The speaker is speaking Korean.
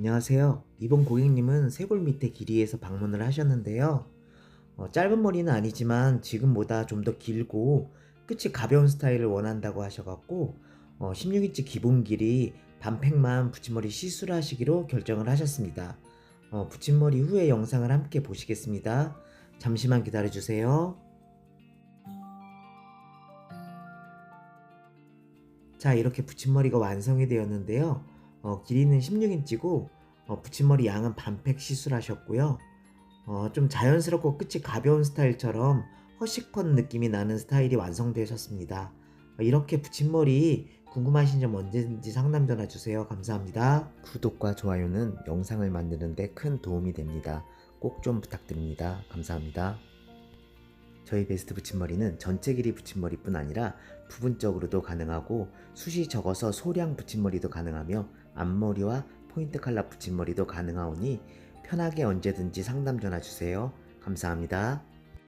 안녕하세요. 이번 고객님은 쇄골 밑에 길이에서 방문을 하셨는데요. 어, 짧은 머리는 아니지만 지금보다 좀 더 길고 끝이 가벼운 스타일을 원한다고 하셔갖고 어, 16인치 기본 길이 반팩만 붙임머리 시술 하시기로 결정을 하셨습니다. 어, 붙임머리 후의 영상을 함께 보시겠습니다. 잠시만 기다려주세요. 자, 이렇게 붙임머리가 완성이 되었는데요. 어, 길이는 16인치고 어, 붙임머리 양은 반팩 시술하셨고요. 어, 좀 자연스럽고 끝이 가벼운 스타일처럼 허쉬컷 느낌이 나는 스타일이 완성되셨습니다. 어, 이렇게 붙임머리 궁금하신 점 언제든지 상담 전화 주세요. 감사합니다. 구독과 좋아요는 영상을 만드는데 큰 도움이 됩니다. 꼭 좀 부탁드립니다. 감사합니다. 저희 베스트 붙임머리는 전체 길이 붙임머리뿐 아니라 부분적으로도 가능하고 숱이 적어서 소량 붙임머리도 가능하며 앞머리와 포인트 칼라 붙임머리도 가능하오니 편하게 언제든지 상담 전화 주세요. 감사합니다.